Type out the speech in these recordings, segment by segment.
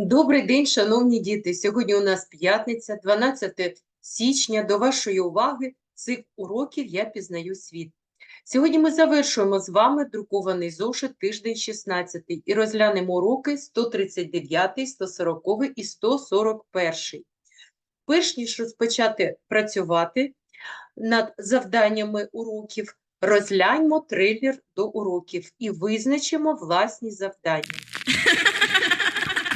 Добрий день, шановні діти. Сьогодні у нас п'ятниця, 12 січня. До вашої уваги цикл уроків «Я пізнаю світ». Сьогодні ми завершуємо з вами друкований зошит тиждень 16 і розглянемо уроки 139, 140 і 141. Перш ніж розпочати працювати над завданнями уроків, розгляньмо трейлер до уроків і визначимо власні завдання.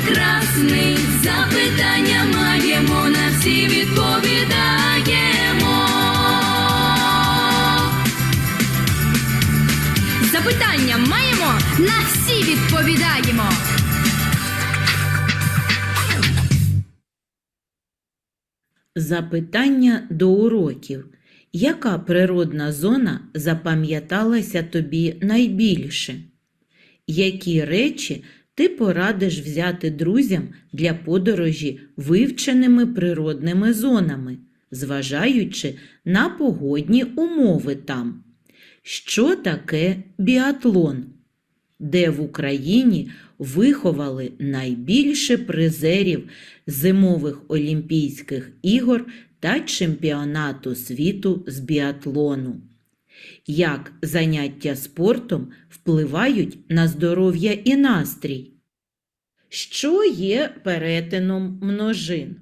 прекрасний. Запитання маємо, на всі відповідаємо. Запитання маємо, на всі відповідаємо. Запитання до уроків. Яка природна зона запам'яталася тобі найбільше? Які речі ти порадиш взяти друзям для подорожі вивченими природними зонами, зважаючи на погодні умови там? Що таке біатлон? Де в Україні виховали найбільше призерів зимових Олімпійських ігор та чемпіонату світу з біатлону. Як заняття спортом впливають на здоров'я і настрій? Що є перетином множин?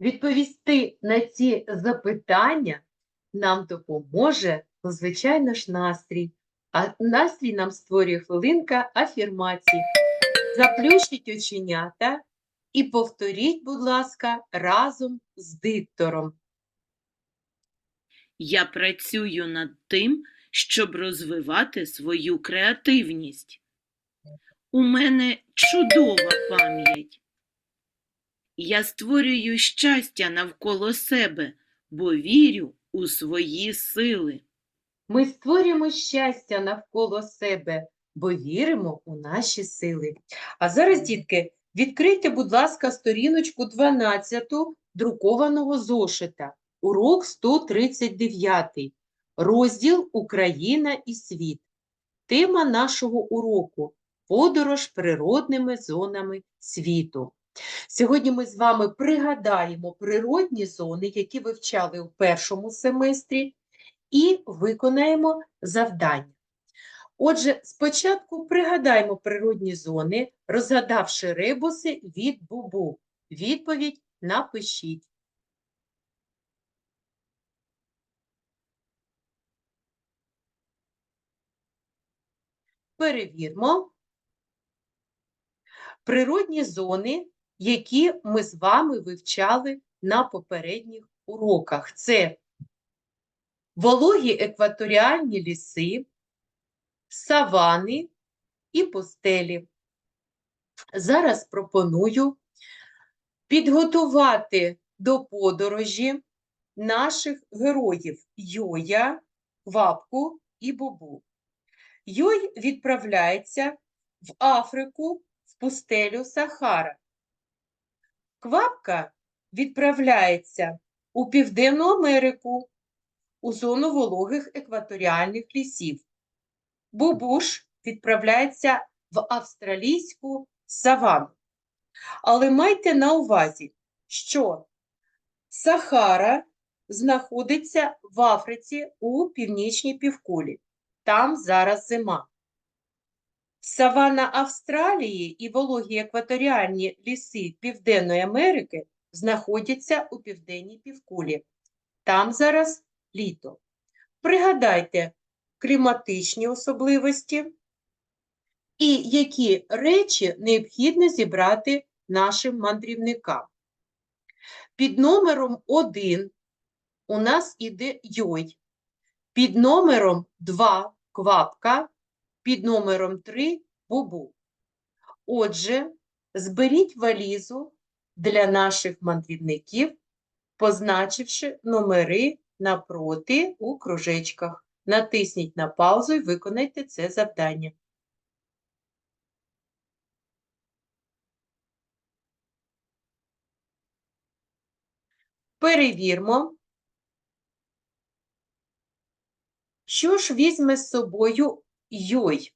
Відповісти на ці запитання нам допоможе, звичайно ж, настрій. А настрій нам створює хвилинка афірмації. Заплющіть оченята і повторіть, будь ласка, разом з диктором. Я працюю над тим, щоб розвивати свою креативність. У мене чудова пам'ять. Я створюю щастя навколо себе, бо вірю у свої сили. Ми створюємо щастя навколо себе, бо віримо у наші сили. А зараз, дітки, відкрийте, будь ласка, сторіночку 12 друкованого зошита, урок 139, розділ Україна і світ. Тема нашого уроку подорож природними зонами світу. Сьогодні ми з вами пригадаємо природні зони, які вивчали у першому семестрі, і виконаємо завдання. Отже, спочатку пригадаємо природні зони, розгадавши ребуси від бубу. Відповідь напишіть. Перевірмо природні зони, які ми з вами вивчали на попередніх уроках. Це вологі екваторіальні ліси, савани і пустелі. Зараз пропоную підготувати до подорожі наших героїв Йоя, Квапку і Бубу. Йой відправляється в Африку в пустелю Сахара. Квапка відправляється у Південну Америку, у зону вологих екваторіальних лісів. Бубуш відправляється в австралійську савану. Але майте на увазі, що Сахара знаходиться в Африці у північній півкулі. Там зараз зима. Савана Австралії і вологі екваторіальні ліси Південної Америки знаходяться у південній півкулі. Там зараз літо. Пригадайте кліматичні особливості і які речі необхідно зібрати нашим мандрівникам. Під номером 1 у нас іде йой. Під номером 2 Квапка під номером 3 Бубу. Отже, зберіть валізу для наших мандрівників, позначивши номери напроти у кружечках. Натисніть на паузу і виконайте це завдання. Перевірмо, що ж візьме з собою Йой.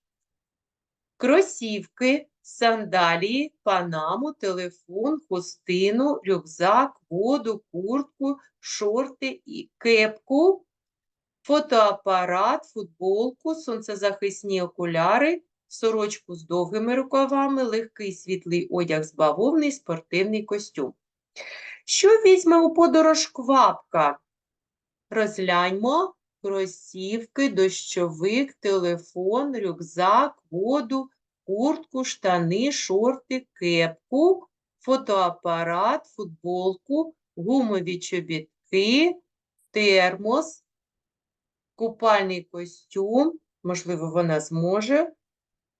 Кросівки, сандалії, панаму, телефон, хустину, рюкзак, воду, куртку, шорти і кепку, фотоапарат, футболку, сонцезахисні окуляри, сорочку з довгими рукавами, легкий світлий одяг з бавовни, спортивний костюм. Що візьме у подорож квапка? Розгляньмо кросівки, дощовик, телефон, рюкзак, воду, куртку, штани, шорти, кепку, фотоапарат, футболку, гумові чобітки, термос, купальний костюм, можливо, вона зможе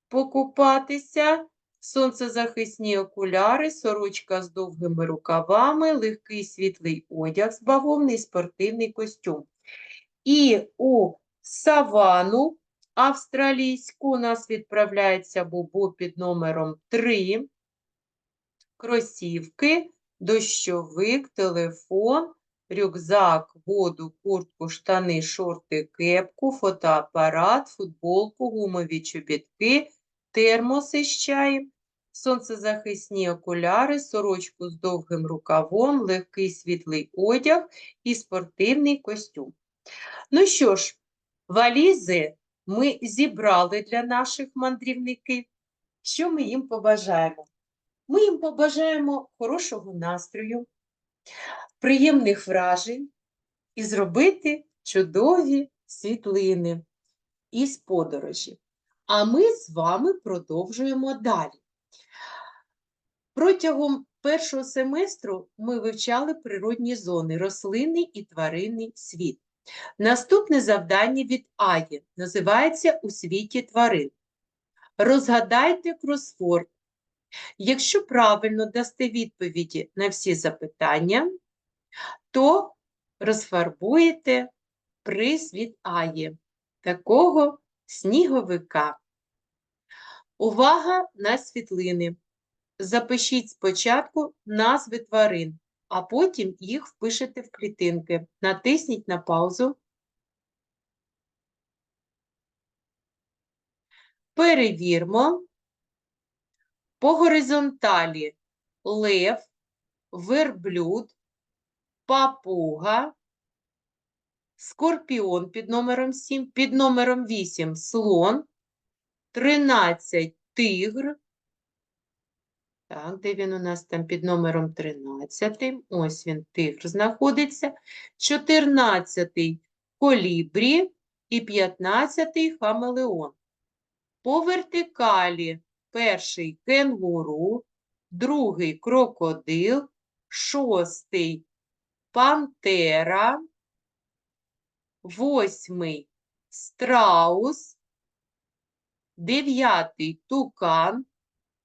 покупатися, сонцезахисні окуляри, сорочка з довгими рукавами, легкий світлий одяг з бавовни і спортивний костюм. І у савану австралійську у нас відправляється бубу під номером 3, кросівки, дощовик, телефон, рюкзак, воду, куртку, штани, шорти, кепку, фотоапарат, футболку, гумові чобітки, термоси з чаєм, сонцезахисні окуляри, сорочку з довгим рукавом, легкий світлий одяг і спортивний костюм. Ну що ж, валізи ми зібрали для наших мандрівників. Що ми їм побажаємо? Ми їм побажаємо хорошого настрою, приємних вражень і зробити чудові світлини із подорожі. А ми з вами продовжуємо далі. Протягом першого семестру ми вивчали природні зони, рослинний і тваринний світ. Наступне завдання від Аї називається У світі тварин. Розгадайте кросворд. Якщо правильно дасте відповіді на всі запитання, то розфарбуєте приз від Аї, такого сніговика. Увага на світлини. Запишіть спочатку назви тварин, а потім їх впишете в клітинки. Натисніть на паузу. Перевірмо. По горизонталі лев, верблюд, папуга, скорпіон під номером 7, під номером 8 слон, 13 тигр, так, де він у нас там під номером 13? Ось він, тигр знаходиться. 14 колібрі і 15 хамелеон. По вертикалі перший кенгуру, другий крокодил, шостий пантера, восьмий страус, дев'ятий тукан,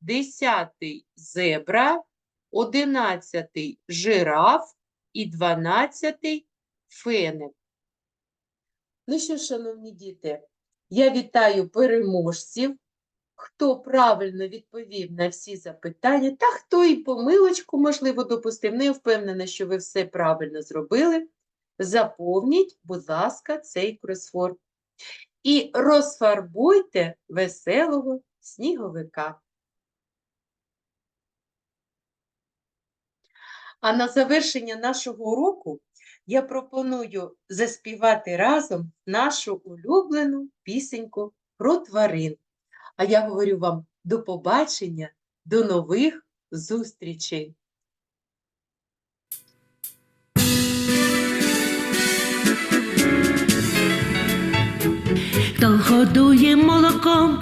десятий зебра, одинадцятий жираф і дванадцятий феник. Ну що, шановні діти, я вітаю переможців, хто правильно відповів на всі запитання, та хто і помилочку, можливо, допустив. Не впевнена, що ви все правильно зробили. Заповніть, будь ласка, цей кросворд. І розфарбуйте веселого сніговика. А на завершення нашого уроку я пропоную заспівати разом нашу улюблену пісеньку про тварин. А я говорю вам до побачення, до нових зустрічей! Хто годує молоком,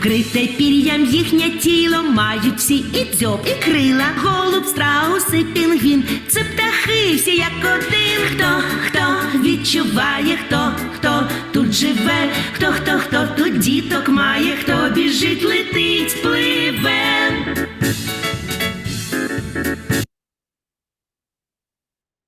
Вкрите пір'ям їхнє тіло мають всі і дзьоб, і крила, голуб, страус і пінгвін. Це птахи всі як один. Хто, хто відчуває, хто, хто тут живе, хто, хто, хто тут діток має, хто біжить, летить, пливе.